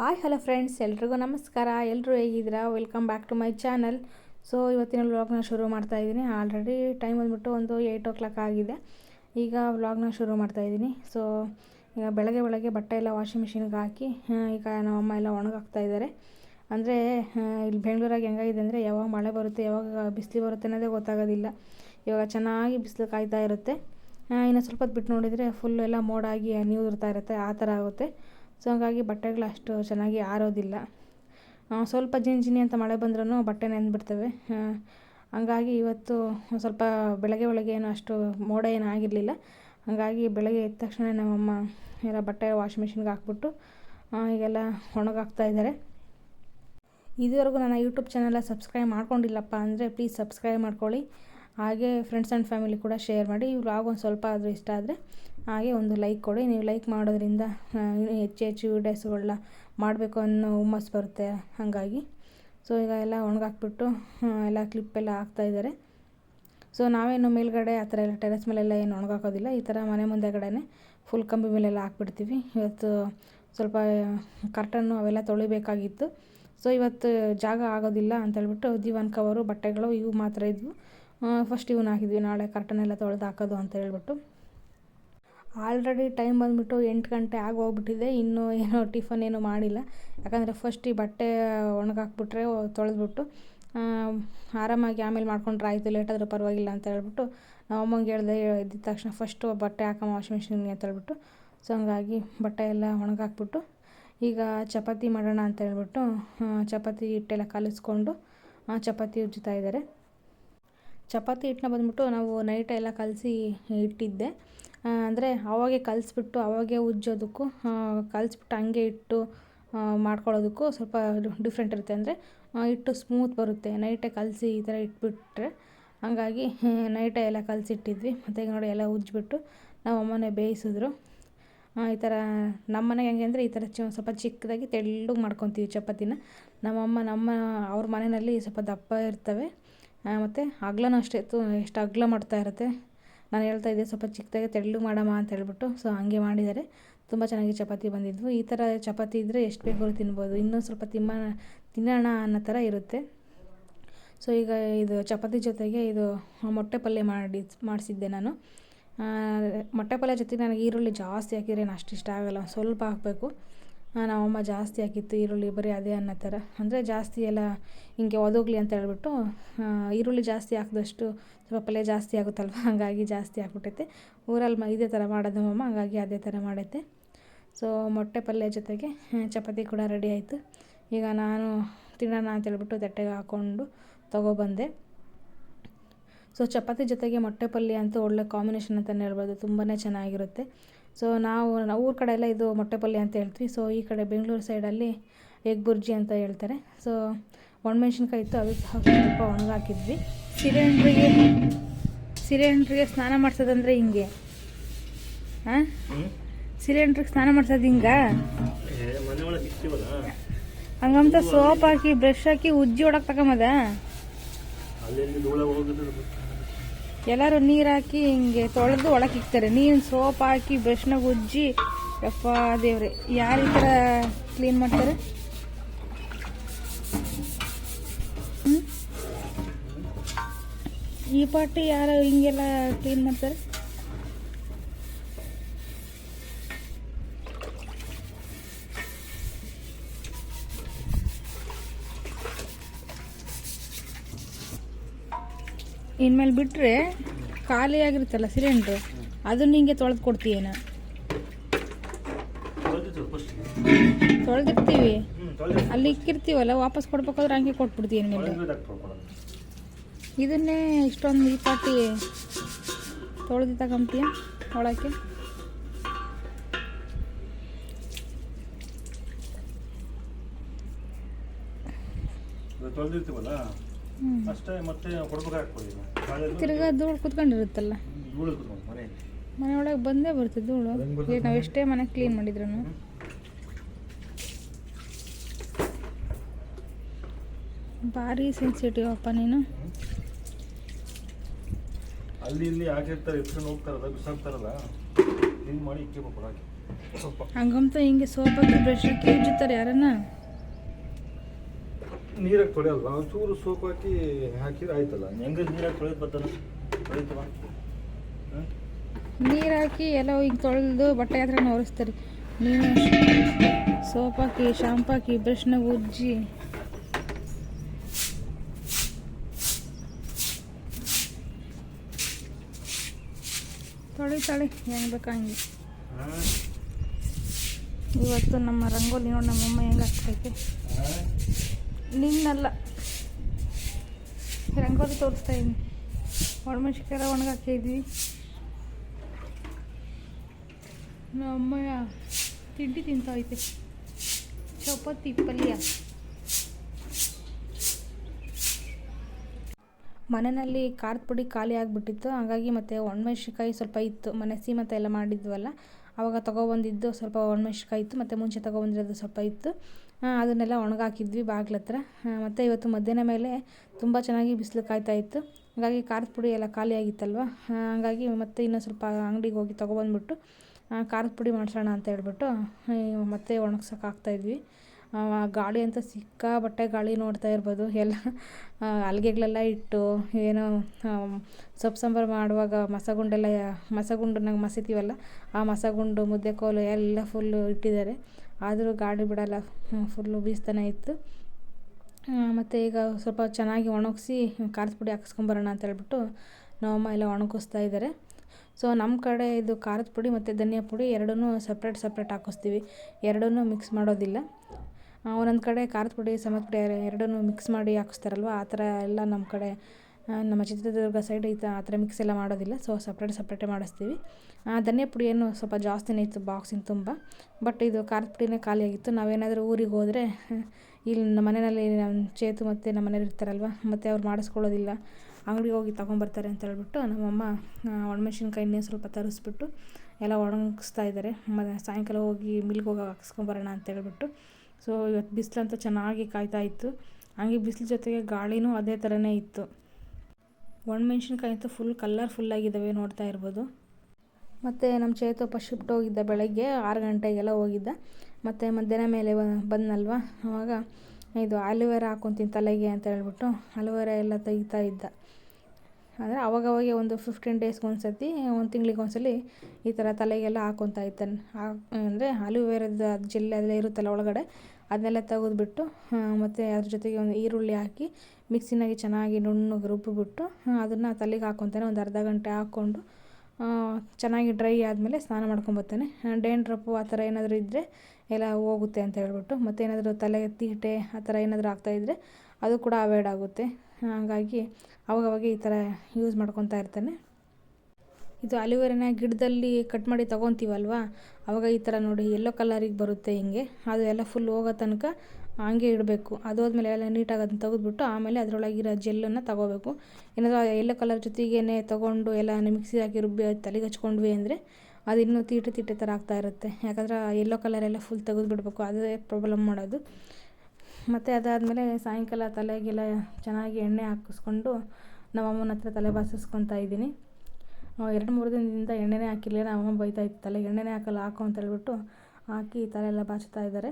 Hi, hello friends, ಎಲ್ರಿಗೂ ನಮಸ್ಕಾರ. ಎಲ್ಲರೂ ಹೇಗಿದ್ದೀರಾ? Welcome back to my channel so ಇವತ್ತಿನ ವ್ಲಾಗ್ನ ಶುರು ಮಾಡ್ತಾ ಇದ್ದೀನಿ. ಆಲ್ರೆಡಿ ಟೈಮ್ ಬಂದ್ಬಿಟ್ಟು ಒಂದು ಏಯ್ಟ್ ಓ ಕ್ಲಾಕ್ ಆಗಿದೆ. ಈಗ ವ್ಲಾಗ್ನ ಶುರು ಮಾಡ್ತಾ ಇದ್ದೀನಿ. ಸೊ ಈಗ ಬೆಳಗ್ಗೆ ಬೆಳಗ್ಗೆ ಬಟ್ಟೆ ಎಲ್ಲ ವಾಷಿಂಗ್ ಮಿಷಿನ್ಗೆ ಹಾಕಿ ಈಗ ನಮ್ಮ ಅಮ್ಮ ಎಲ್ಲ ಒಣಗಾಕ್ತಾ ಇದ್ದಾರೆ. ಅಂದರೆ ಇಲ್ಲಿ ಬೆಂಗಳೂರಾಗ ಹೆಂಗಾಗಿದೆ ಅಂದರೆ ಯಾವಾಗ ಮಳೆ ಬರುತ್ತೆ, ಯಾವಾಗ ಬಿಸಿಲು ಬರುತ್ತೆ ಅನ್ನೋದೇ ಗೊತ್ತಾಗೋದಿಲ್ಲ. ಇವಾಗ ಚೆನ್ನಾಗಿ ಬಿಸಿಲು ಕಾಯ್ತಾ ಇರುತ್ತೆ. ಇನ್ನು ಸ್ವಲ್ಪ ಹೊತ್ತು ಬಿಟ್ಟು ನೋಡಿದರೆ ಫುಲ್ ಎಲ್ಲ ಮೋಡಾಗಿ ನೀರು ಇರ್ತಾ ಇರುತ್ತೆ. ಆ ಥರ ಆಗುತ್ತೆ. ಸೊ ಹಾಗಾಗಿ ಬಟ್ಟೆಗಳು ಅಷ್ಟು ಚೆನ್ನಾಗಿ ಆರೋದಿಲ್ಲ. ಸ್ವಲ್ಪ ಜಿಂಜಿನಿ ಜಿನಿ ಅಂತ ಮಳೆ ಬಂದ್ರೂ ಬಟ್ಟೆ ನೆಂದ್ಬಿಡ್ತವೆ ಆ, ಹಂಗಾಗಿ ಇವತ್ತು ಸ್ವಲ್ಪ ಬೆಳಗ್ಗೆ ಒಳಗೆ ಏನು ಅಷ್ಟು ಮೋಡ ಏನು ಆಗಿರಲಿಲ್ಲ. ಹಾಗಾಗಿ ಬೆಳಗ್ಗೆ ಎದ್ದ ತಕ್ಷಣ ನಮ್ಮಮ್ಮ ಎಲ್ಲ ಬಟ್ಟೆ ವಾಷಿಂಗ್ ಮಿಷಿನ್ಗೆ ಹಾಕ್ಬಿಟ್ಟು ಈಗೆಲ್ಲ ಒಣಗಾಕ್ತಾ ಇದ್ದಾರೆ. ಇದುವರೆಗೂ ನನ್ನ ಯೂಟ್ಯೂಬ್ ಚಾನಲ್ ಸಬ್ಸ್ಕ್ರೈಬ್ ಮಾಡ್ಕೊಂಡಿಲ್ಲಪ್ಪ ಅಂದರೆ ಪ್ಲೀಸ್ ಸಬ್ಸ್ಕ್ರೈಬ್ ಮಾಡ್ಕೊಳ್ಳಿ. ಹಾಗೆ ಫ್ರೆಂಡ್ಸ್ ಆ್ಯಂಡ್ ಫ್ಯಾಮಿಲಿ ಕೂಡ ಶೇರ್ ಮಾಡಿ. ಇವ್ರು ಆಗೊಂದು ಸ್ವಲ್ಪ ಆದರೂ ಇಷ್ಟ ಆದರೆ ಹಾಗೆ ಒಂದು ಲೈಕ್ ಕೊಡಿ. ನೀವು ಲೈಕ್ ಮಾಡೋದ್ರಿಂದ ಇನ್ನೂ ಹೆಚ್ಚು ಹೆಚ್ಚು ವೀಡಿಯೋಸ್ಗಳನ್ನ ಮಾಡಬೇಕು ಅನ್ನೋ ಹುಮ್ಮಸ್ಸು ಬರುತ್ತೆ ಹಾಗಾಗಿ. ಸೊ ಈಗ ಎಲ್ಲ ಒಣಗಾಕ್ಬಿಟ್ಟು ಎಲ್ಲ ಕ್ಲಿಪ್ಪೆಲ್ಲ ಹಾಕ್ತಾಯಿದ್ದಾರೆ ಸೊ ನಾವೇನು ಮೇಲ್ಗಡೆ ಆ ಥರ ಎಲ್ಲ ಟೆರೆಸ್ ಮೇಲೆಲ್ಲ ಏನು ಒಣಗಾಕೋದಿಲ್ಲ. ಈ ಥರ ಮನೆ ಮುಂದೆಗಡೆ ಫುಲ್ ಕಂಬಿ ಮೇಲೆಲ್ಲ ಹಾಕ್ಬಿಡ್ತೀವಿ. ಇವತ್ತು ಸ್ವಲ್ಪ ಕರ್ಟನ್ನು ಅವೆಲ್ಲ ತೊಳಿಬೇಕಾಗಿತ್ತು. ಸೊ ಇವತ್ತು ಜಾಗ ಆಗೋದಿಲ್ಲ ಅಂತೇಳ್ಬಿಟ್ಟು ದಿವಾನ್ ಕವರು ಬಟ್ಟೆಗಳು ಇವು ಮಾತ್ರ ಇದ್ವು. ಫಸ್ಟ್ ಇವನ್ನ ಹಾಕಿದ್ವಿ. ನಾಳೆ ಕರ್ಟನ್ ಎಲ್ಲ ತೊಳೆದು ಹಾಕೋದು ಅಂತ ಹೇಳ್ಬಿಟ್ಟು. ಆಲ್ರೆಡಿ ಟೈಮ್ ಬಂದುಬಿಟ್ಟು ಎಂಟು ಗಂಟೆ ಆಗೋಗ್ಬಿಟ್ಟಿದೆ. ಇನ್ನೂ ಏನೋ ಟಿಫನ್ ಏನೂ ಮಾಡಿಲ್ಲ. ಯಾಕಂದರೆ ಫಸ್ಟ್ ಈ ಬಟ್ಟೆ ಒಣಗಾಕ್ಬಿಟ್ರೆ ತೊಳೆದ್ಬಿಟ್ಟು ಆರಾಮಾಗಿ ಆಮೇಲೆ ಮಾಡ್ಕೊಂಡ್ರೆ ಆಯಿತು ಲೇಟ್ ಆದರೂ ಪರವಾಗಿಲ್ಲ ಅಂತ ಹೇಳ್ಬಿಟ್ಟು ನಮ್ಮ ಅಮ್ಮಂಗೆ ಹೇಳ್ದೆ ಇದ್ದ ತಕ್ಷಣ ಫಸ್ಟು ಬಟ್ಟೆ ಹಾಕಮ್ಮ ವಾಷಿಂಗ್ ಮಿಷಿನ್ಗೆ ಅಂತ ಹೇಳ್ಬಿಟ್ಟು. ಸೊ ಹಂಗಾಗಿ ಬಟ್ಟೆ ಎಲ್ಲ ಒಣಗಾಕ್ಬಿಟ್ಟು ಈಗ ಚಪಾತಿ ಮಾಡೋಣ ಅಂತ ಹೇಳ್ಬಿಟ್ಟು ಚಪಾತಿ ಹಿಟ್ಟೆಲ್ಲ ಕಲಿಸ್ಕೊಂಡು ಚಪಾತಿ ಉಜ್ಜುತ್ತಾ ಇದ್ದಾರೆ. ಚಪಾತಿ ಹಿಟ್ಟನ್ನ ಬಂದ್ಬಿಟ್ಟು ನಾವು ನೈಟೆಲ್ಲ ಕಲಸಿ ಇಟ್ಟಿದ್ದೆ. ಅಂದರೆ ಅವಾಗೆ ಕಲಸ್ಬಿಟ್ಟು ಅವಾಗೆ ಉಜ್ಜೋದಕ್ಕೂ ಕಲಸ್ಬಿಟ್ಟು ಹಂಗೆ ಇಟ್ಟು ಮಾಡ್ಕೊಳ್ಳೋದಕ್ಕೂ ಸ್ವಲ್ಪ ಡಿಫ್ರೆಂಟ್ ಇರುತ್ತೆ. ಅಂದರೆ ಹಿಟ್ಟು ಸ್ಮೂತ್ ಬರುತ್ತೆ. ನೈಟೇ ಕಲಸಿ ಈ ಥರ ಇಟ್ಬಿಟ್ರೆ ಹಂಗಾಗಿ ನೈಟೇ ಎಲ್ಲ ಕಲಸಿಟ್ಟಿದ್ವಿ. ಮತ್ತು ನೋಡಿ ಎಲ್ಲ ಉಜ್ಜಿಬಿಟ್ಟು ನಮ್ಮ ಅಮ್ಮನೇ ಬೇಯಿಸಿದ್ರು. ಈ ಥರ ನಮ್ಮ ಮನೆಗೆ ಹೆಂಗೆ ಅಂದರೆ ಈ ಥರ ಚ, ಸ್ವಲ್ಪ ಚಿಕ್ಕದಾಗಿ ತೆಳ್ಳಗೆ ಮಾಡ್ಕೊತೀವಿ ಚಪಾತಿನ. ನಮ್ಮಮ್ಮ ನಮ್ಮ ಅವ್ರ ಮನೆಯಲ್ಲಿ ಸ್ವಲ್ಪ ದಪ್ಪ ಇರ್ತವೆ. ಮತ್ತು ಅಗ್ಲನೂ ಅಷ್ಟೇ, ತು, ಎಷ್ಟು ಅಗ್ಲ ಮಾಡ್ತಾ ಇರುತ್ತೆ. ನಾನು ಹೇಳ್ತಾ ಇದ್ದೆ, ಸ್ವಲ್ಪ ಚಿಕ್ಕದಾಗಿ ತೆಳ್ಳು ಮಾಡಮ್ಮ ಅಂತ ಹೇಳ್ಬಿಟ್ಟು, ಸೊ ಹಂಗೆ ಮಾಡಿದ್ದಾರೆ. ತುಂಬ ಚೆನ್ನಾಗಿ ಚಪಾತಿ ಬಂದಿದ್ವು. ಈ ಥರ ಚಪಾತಿ ಇದ್ದರೆ ಎಷ್ಟು ಬೇಕಾದ್ರೂ ತಿನ್ಬೋದು. ಇನ್ನೂ ಸ್ವಲ್ಪ ತಿಮ್ಮ, ತಿನ್ನೋಣ ಅನ್ನೋ ಥರ ಇರುತ್ತೆ. ಸೊ ಈಗ ಇದು ಚಪಾತಿ ಜೊತೆಗೆ ಇದು ಮೊಟ್ಟೆ ಪಲ್ಯ ಮಾಡಿ ಮಾಡಿಸಿದ್ದೆ ನಾನು. ಮೊಟ್ಟೆ ಪಲ್ಯ ಜೊತೆಗೆ ನನಗೆ ಈರುಳ್ಳಿ ಜಾಸ್ತಿ ಹಾಕಿದ್ರೆ ಏನು ಅಷ್ಟು ಇಷ್ಟ ಆಗೋಲ್ಲ. ಸ್ವಲ್ಪ ಹಾಕಬೇಕು. ನಮ್ಮಮ್ಮ ಜಾಸ್ತಿ ಹಾಕಿತ್ತು ಈರುಳ್ಳಿ ಬರೀ ಅದೇ ಅನ್ನೋ ಥರ. ಅಂದರೆ ಜಾಸ್ತಿ ಎಲ್ಲ ಹಿಂಗೆ ಒದೋಗಲಿ ಅಂತ ಹೇಳ್ಬಿಟ್ಟು ಈರುಳ್ಳಿ ಜಾಸ್ತಿ ಹಾಕಿದಷ್ಟು ಸ್ವಲ್ಪ ಪಲ್ಯ ಜಾಸ್ತಿ ಆಗುತ್ತಲ್ವ? ಹಾಗಾಗಿ ಜಾಸ್ತಿ ಹಾಕ್ಬಿಟ್ಟೈತೆ. ಊರಲ್ಲಿ ಮ, ಇದೇ ಥರ ಮಾಡೋದು ನಮ್ಮಮ್ಮ ಹಾಗಾಗಿ ಅದೇ ಥರ ಮಾಡೈತೆ. ಸೊ ಮೊಟ್ಟೆ ಪಲ್ಯ ಜೊತೆಗೆ ಚಪಾತಿ ಕೂಡ ರೆಡಿ ಆಯಿತು. ಈಗ ನಾನು ತಿನ್ನೋಣ ಅಂತ ಹೇಳ್ಬಿಟ್ಟು ತಟ್ಟೆಗೆ ಹಾಕ್ಕೊಂಡು ತೊಗೊಬಂದೆ. ಸೊ ಚಪಾತಿ ಜೊತೆಗೆ ಮೊಟ್ಟೆ ಪಲ್ಯ ಅಂತೂ ಒಳ್ಳೆ ಕಾಂಬಿನೇಷನ್ ಅಂತಲೇ ಹೇಳ್ಬೋದು. ತುಂಬಾ ಚೆನ್ನಾಗಿರುತ್ತೆ. ಸೊ ನಾವು ನಾವು ಊರ ಕಡೆ ಎಲ್ಲ ಇದು ಮೊಟ್ಟೆ ಪಲ್ಯ ಅಂತ ಹೇಳ್ತೀವಿ. ಸೊ ಈ ಕಡೆ ಬೆಂಗಳೂರು ಸೈಡಲ್ಲಿ ಎಗ್ ಬುರ್ಜಿ ಅಂತ ಹೇಳ್ತಾರೆ. ಸೊ ಒಣಮೆಣ್ಸಿನ್ಕಾಯಿ ಇತ್ತು ಅದು ಸಹ ಸ್ವಲ್ಪ ಒಣಗಾಕಿದ್ವಿ. ಸಿಲಿಂಡ್ರಿಗೆ ಸಿಲಿಂಡ್ರಿಗೆ ಸ್ನಾನ ಮಾಡ್ಸೋದಂದ್ರೆ ಹಿಂಗೆ. ಹಾಂ ಸಿಲಿಂಡ್ರಿಗೆ ಸ್ನಾನ ಮಾಡ್ಸೋದು ಹಿಂಗೆ? ಹಂಗಂತ ಸೋಪ್ ಹಾಕಿ ಬ್ರಷ್ ಹಾಕಿ ಉಜ್ಜಿ ಹೊಡಕ್ ತಗೊಂಬದ? ಎಲ್ಲರೂ ನೀರು ಹಾಕಿ ಹಿಂಗೆ ತೊಳೆದು ಒಳಗೆ ಇಕ್ತಾರೆ. ನೀನು ಸೋಪ್ ಹಾಕಿ ಬ್ರಷ್ನಾಗ ಉಜ್ಜಿ ಯಪ್ಪ ದೇವ್ರೆ, ಯಾರು ಈ ಥರ ಕ್ಲೀನ್ ಮಾಡ್ತಾರೆ? ಈ ಪಾಟಿ ಯಾರು ಹಿಂಗೆಲ್ಲ ಕ್ಲೀನ್ ಮಾಡ್ತಾರೆ? ಇನ್ಮೇಲೆ ಬಿಟ್ಟರೆ ಖಾಲಿಯಾಗಿರುತ್ತಲ್ಲ ಸಿಲಿಂಡ್ರು ಅದನ್ನ ಹಿಂಗೆ ತೊಳೆದು ಕೊಡ್ತೀಯೇನ? ತೊಳೆದಿರ್ತೀವಿ. ಅಲ್ಲಿ ಇಕ್ಕಿರ್ತೀವಲ್ಲ ವಾಪಸ್ ಕೊಡ್ಬೇಕಾದ್ರೆ ಹಂಗೆ ಕೊಟ್ಬಿಡ್ತೀವಿ ಇನ್ಮೇಲೆ ಇದನ್ನೇ ಇಷ್ಟೊಂದು ಈ ಪಾಟಿ ತೊಳೆದು ತಗೊಂತೀಯ ಒಳಕ್ಕೆ. ತೊಳೆದಿರ್ತೀವಲ್ಲ? ಅಷ್ಟೇ ಮತ್ತೆ ಕೊಡ್ಬೇಕಾಗ್ತದೆ ತಿರ್ಗಾ ಧೂಳು ಕುತ್ಕೊಂಡಿರುತ್ತಲ್ಲ. ಧೂಳು ಕೂತ್ಕೊಂಡು ಮನೆಯಲ್ಲಿ. ಮನೆಯೊಳಗೆ ಬಂದೇ ಬರ್ತದೆ ಧೂಳು? ಈಗ ನಾವು ಎಷ್ಟೇ ಮನೆ ಕ್ಲೀನ್ ಮಾಡಿದ್ರು ಭಾರಿ ಸೆನ್ಸಿಟಿವ್ ಅಪ್ಪ ನೀನು. ಅಲ್ಲಿ ಇಲ್ಲಿ ಹಾಕಿರ್ತಾರೆ ಎತ್ಕೊಂಡು ಹೋಗ್ತಾರಲ್ಲ ಬಿಸಾಕ್ತಾರಲ್ಲ ಕ್ಲೀನ್ ಮಾಡಿ ಇಕ್ಕಬೇಕು ಹಾಕಿ ಸ್ವಲ್ಪ ಹಂಗಂತ ಹಿಂಗೆ ಸೋಪ್ ಹಾಕಿ ಬ್ರಷ್ ಹಾಕಿ ಉಜ್ಜುತ್ತಾರೆ ಯಾರನ್ನ? ನೀರಾಗಿ ತೊಳೆಯಲ್ವಾ ಒಂಚೂರು ಸೋಪ್ ಹಾಕಿ ಹಾಕಿದ್ರೆ ಆಯ್ತಲ್ಲ? ಹೆಂಗೆ ನೀರಾಗಿ ತೊಳೆಯೋದು ಬರ್ತಲ್ಲ ತೊಳಿತವ ನೀರು ಹಾಕಿ ಎಲ್ಲ ಈಗ ತೊಳೆದು ಬಟ್ಟೆ ಹತ್ರ ಒರೆಸ್ತಾರೆ. ನೀನು ಸೋಪ್ ಹಾಕಿ ಶಾಂಪ್ ಹಾಕಿ ಬ್ರಷ್ನಾಗ ಉಜ್ಜಿ. ತೊಳಿ ತೊಳಿ ಹೆಂಗೆ ಬೇಕಂಗೆ ಇವತ್ತು ನಮ್ಮ ರಂಗೋಲಿ ನೋಡಿ ನಮ್ಮಮ್ಮ ಹೆಂಗೆ ಹಾಕ್ತೈತೆ. ನಿನ್ನಲ್ಲ. ರಂಗೋಲಿ ತೋರಿಸ್ತಾ ಇದ್ದೀನಿ. ಒಣಮೆಣ್ಸಿಕಾಯಿ ಒಣಗಾಕಿದ್ವಿ ನಮ್ಮ ತಿಂಡಿ ತಿಂತೈತೆ. ಚಪಾತಿ, ಪಲ್ಯ. ಮನೆಯಲ್ಲಿ ಖಾರದ ಪುಡಿ ಖಾಲಿ ಆಗಿಬಿಟ್ಟಿತ್ತು. ಹಾಗಾಗಿ ಮತ್ತು ಒಣಮೆಣ್ಸಿಕಾಯಿ ಸ್ವಲ್ಪ ಇತ್ತು. ಮನೆ ಸೀಮಂತ ಎಲ್ಲ ಮಾಡಿದ್ವಲ್ಲ. ಆವಾಗ ತೊಗೊಬಂದಿದ್ದು ಸ್ವಲ್ಪ ಒಣಮೆಣ್ಸಿಕಾಯಿ ಇತ್ತು. ಮತ್ತು ಮುಂಚೆ ತೊಗೊಬಂದಿರೋದು ಸ್ವಲ್ಪ ಇತ್ತು. ಅದನ್ನೆಲ್ಲ ಒಣಗಾಕಿದ್ವಿ ಬಾಗ್ಲ ಹತ್ರ. ಮತ್ತು ಇವತ್ತು ಮಧ್ಯಾಹ್ನ ಮೇಲೆ ತುಂಬ ಚೆನ್ನಾಗಿ ಬಿಸಿಲು ಕಾಯ್ತಾ ಇತ್ತು. ಹಾಗಾಗಿ ಖಾರದ ಪುಡಿ ಎಲ್ಲ ಖಾಲಿ ಆಗಿತ್ತಲ್ವ? ಹಾಗಾಗಿ ಮತ್ತೆ ಇನ್ನೂ ಸ್ವಲ್ಪ ಅಂಗಡಿಗೆ ಹೋಗಿ ತೊಗೊಬಂದ್ಬಿಟ್ಟು ಖಾರದ ಪುಡಿ ಮಾಡಿಸೋಣ ಅಂತ ಹೇಳ್ಬಿಟ್ಟು ಮತ್ತೆ ಒಣಗ್ಸೋಕೆ ಹಾಕ್ತಾಯಿದ್ವಿ ಗಾಳಿ ಅಂತ ಸಿಕ್ಕಾಬಟ್ಟೆ ಗಾಳಿ ನೋಡ್ತಾ ಇರ್ಬೋದು. ಎಲ್ಲ ಅಲ್ಗೆಗಳೆಲ್ಲ ಇಟ್ಟು, ಏನೋ ಸೊಪ್ಪು ಸಾಂಬಾರು ಮಾಡುವಾಗ ಮಸಗುಂಡೆಲ್ಲ ಮಸಗುಂಡು ನಂಗೆ ಮಸಿತೀವಲ್ಲ, ಆ ಮಸಗುಂಡು ಮುದ್ದೆ ಕೋಲು ಎಲ್ಲ ಫುಲ್ಲು ಇಟ್ಟಿದ್ದಾರೆ. ಆದರೂ ಗಾಳಿ ಬಿಡಲ್ಲ. ಫುಲ್ಲು ಬೀಸ್ತಾನೆ ಇತ್ತು. ಮತ್ತು ಈಗ ಸ್ವಲ್ಪ ಚೆನ್ನಾಗಿ ಒಣಗಿಸಿ ಖಾರದ ಪುಡಿ ಹಾಕಿಸ್ಕೊಂಬರೋಣ ಅಂತ ಹೇಳ್ಬಿಟ್ಟು ನಮ್ಮಮ್ಮ ಎಲ್ಲ ಒಣಗಿಸ್ತಾ ಇದ್ದಾರೆ. ಸೊ ನಮ್ಮ ಕಡೆ ಇದು ಖಾರದ ಪುಡಿ ಮತ್ತು ಧನಿಯಾ ಪುಡಿ ಎರಡನ್ನೂ ಸಪ್ರೇಟ್ ಸಪ್ರೇಟ್ ಹಾಕಿಸ್ತೀವಿ. ಎರಡನ್ನೂ ಮಿಕ್ಸ್ ಮಾಡೋದಿಲ್ಲ. ಒಂದೊಂದು ಕಡೆ ಖಾರದ ಪುಡಿ ಸಮದ ಪುಡಿ ಎರಡನ್ನೂ ಮಿಕ್ಸ್ ಮಾಡಿ ಹಾಕಿಸ್ತಾರಲ್ವ? ಆ ಥರ ಎಲ್ಲ ನಮ್ಮ ಕಡೆ ನಮ್ಮ ಚಿತ್ರದುರ್ಗ ಸೈಡ್ ಈ ಥರ ಆ ಥರ ಮಿಕ್ಸ್ ಎಲ್ಲ ಮಾಡೋದಿಲ್ಲ. ಸೊ ಸಪ್ರೇಟ್ ಸಪ್ರೇಟೇ ಮಾಡಿಸ್ತೀವಿ. ಧನಿಯಾ ಪುಡಿ ಏನು ಸ್ವಲ್ಪ ಜಾಸ್ತಿನೇ ಇತ್ತು ಬಾಕ್ಸಿನ ತುಂಬ. ಬಟ್ ಇದು ಖಾರದ ಪುಡಿನೇ ಖಾಲಿಯಾಗಿತ್ತು ನಾವೇನಾದರೂ ಊರಿಗೆ ಹೋದರೆ, ಇಲ್ಲಿ ನಮ್ಮ ಮನೆಯಲ್ಲಿ ನಮ್ಮ ಚೇತು ಮತ್ತು ನಮ್ಮ ಮನೇಲಿ ಇರ್ತಾರಲ್ವ, ಮತ್ತು ಅವ್ರು ಮಾಡಿಸ್ಕೊಳ್ಳೋದಿಲ್ಲ. ಅಂಗಡಿಗೆ ಹೋಗಿ ತೊಗೊಂಬರ್ತಾರೆ ಅಂತ ಹೇಳ್ಬಿಟ್ಟು ನಮ್ಮಮ್ಮ ಒಣಮೆಣ್ಸಿನ್ಕಾಯಿ ಇನ್ನೂ ಸ್ವಲ್ಪ ತರಿಸ್ಬಿಟ್ಟು ಎಲ್ಲ ಒಣಗಿಸ್ತಾ ಇದ್ದಾರೆ. ಮತ್ತು ಸಾಯಂಕಾಲ ಹೋಗಿ ಮಿಲ್ಗೆ ಹೋಗಿ ಹಾಕ್ಸ್ಕೊಂಬರೋಣ ಅಂತ ಹೇಳ್ಬಿಟ್ಟು. ಸೊ ಇವತ್ತು ಬಿಸಿಲಂತೂ ಚೆನ್ನಾಗಿ ಕಾಯ್ತಾ ಇತ್ತು. ಹಂಗೆ ಬಿಸಿಲು ಜೊತೆಗೆ ಗಾಳಿನೂ ಅದೇ ಥರನೇ ಇತ್ತು. ಒಣಮೆಣ್ಸಿನ್ಕಾಯಿ ಅಂತೂ ಫುಲ್ ಕಲರ್ಫುಲ್ಲಾಗಿದ್ದಾವೆ ನೋಡ್ತಾ ಇರ್ಬೋದು. ಮತ್ತು ನಮ್ಮ ಚೇತಪ್ಪ ಶಿಫ್ಟ್ ಹೋಗಿದ್ದ ಬೆಳಗ್ಗೆ ಆರು ಗಂಟೆಗೆಲ್ಲ ಹೋಗಿದ್ದ. ಮತ್ತು ಮಧ್ಯಾಹ್ನ ಮೇಲೆ ಬ- ಬಂದ್ನಲ್ವ? ಆವಾಗ ಇದು ಆಲುವೆರಾ ಹಾಕ್ಕೊಂತೀನಿ ತಲೆಗೆ ಅಂತ ಹೇಳ್ಬಿಟ್ಟು ಆಲುವೆರಾ ಎಲ್ಲ ತೆಗಿತಾ ಇದ್ದ. ಅಂದರೆ ಅವಾಗವಾಗೆ ಒಂದು ಫಿಫ್ಟೀನ್ ಡೇಸ್ಗೆ ಒಂದು ಸತಿ ಒಂದು ತಿಂಗ್ಳಿಗೆ ಒಂದ್ಸಲಿ ಈ ಥರ ತಲೆಗೆಲ್ಲ ಹಾಕೊತಾ ಇದ್ದಾನೆ. ಅಂದರೆ ಆಲುವೆರಾದ ಜೆಲ್ ಅದೆಲ್ಲ ಇರುತ್ತಲ್ಲ ಒಳಗಡೆ ಅದನ್ನೆಲ್ಲ ತೆಗೆದ್ಬಿಟ್ಟು ಮತ್ತು ಅದ್ರ ಜೊತೆಗೆ ಒಂದು ಈರುಳ್ಳಿ ಹಾಕಿ ಮಿಕ್ಸಿನಾಗಿ ಚೆನ್ನಾಗಿ ನುಣ್ಣಗೆ ರುಬ್ಬಿಬಿಟ್ಟು ಅದನ್ನು ತಲೆಗೆ ಹಾಕೊತಾನೆ ಒಂದು ಅರ್ಧ ಗಂಟೆ ಹಾಕ್ಕೊಂಡು ಚೆನ್ನಾಗಿ ಡ್ರೈ ಆದಮೇಲೆ ಸ್ನಾನ ಮಾಡ್ಕೊಂಬರ್ತಾನೆ ಡ್ರಪ್ಪು ಆ ಥರ ಏನಾದರೂ ಇದ್ದರೆ ಎಲ್ಲ ಹೋಗುತ್ತೆ ಅಂತ ಹೇಳ್ಬಿಟ್ಟು ಮತ್ತೇನಾದರೂ ತಲೆಗೆ ತೀಟೆ ಆ ಥರ ಏನಾದರೂ ಆಗ್ತಾಯಿದ್ರೆ ಅದು ಕೂಡ ಅವಾಯ್ಡ್ ಆಗುತ್ತೆ. ಹಾಗಾಗಿ ಅವಾಗವಾಗ ಈ ಥರ ಯೂಸ್ ಮಾಡ್ಕೊತಾ ಇರ್ತಾನೆ. ಇದು ಅಲಿವೆರನ ಗಿಡದಲ್ಲಿ ಕಟ್ ಮಾಡಿ ತೊಗೊತೀವಲ್ವ? ಅವಾಗ ಈ ಥರ ನೋಡಿ ಎಲ್ಲೋ ಕಲರಿಗೆ ಬರುತ್ತೆ ಹಿಂಗೆ. ಅದು ಎಲ್ಲ ಫುಲ್ ಹೋಗೋ ತನಕ ಹಂಗೆ ಇಡಬೇಕು. ಅದು ಹೋದ್ಮೇಲೆ ಎಲ್ಲ ನೀಟಾಗಿ ಅದನ್ನ ತೆಗೆದ್ಬಿಟ್ಟು ಆಮೇಲೆ ಅದರೊಳಗಿರೋ ಜೆಲ್ಲನ್ನು ತಗೋಬೇಕು. ಏನಾದರೂ ಎಲ್ಲೋ ಕಲರ್ ಜೊತೆಗೇನೆ ತೊಗೊಂಡು ಎಲ್ಲ ಮಿಕ್ಸಿ ಹಾಕಿ ರುಬ್ಬಿ ತಲೆಗೆ ಹಚ್ಕೊಂಡ್ವಿ ಅಂದರೆ ಅದು ಇನ್ನೂ ತೀಟೆ ತೀಟೆ ಥರ ಆಗ್ತಾ ಇರುತ್ತೆ. ಯಾಕಂದ್ರೆ ಎಲ್ಲೋ ಕಲರ್ ಎಲ್ಲ ಫುಲ್ ತೆಗೆದ್ಬಿಡ್ಬೇಕು. ಅದೇ ಪ್ರಾಬ್ಲಮ್ ಮಾಡೋದು. ಮತ್ತು ಅದಾದಮೇಲೆ ಸಾಯಂಕಾಲ ತಲೆಗೆಲ್ಲ ಚೆನ್ನಾಗಿ ಎಣ್ಣೆ ಹಾಕಿಸ್ಕೊಂಡು ನಮ್ಮಮ್ಮನ ಹತ್ರ ತಲೆ ಬಾಸಿಸ್ಕೊತಾ ಇದ್ದೀನಿ. ಎರಡು ಮೂರು ದಿನದಿಂದ ಎಣ್ಣೆನೇ ಹಾಕಿರಲಿಲ್ಲ ನಮ್ಮಮ್ಮ ಬೈತಾ ಇತ್ತು, ತಲೆಗೆ ಎಣ್ಣೆನೇ ಹಾಕಲ್ಲ, ಹಾಕು ಅಂತ ಹೇಳ್ಬಿಟ್ಟು ಹಾಕಿ ತಲೆ ಎಲ್ಲ ಬಾಚ್ತಾ ಇದ್ದಾರೆ.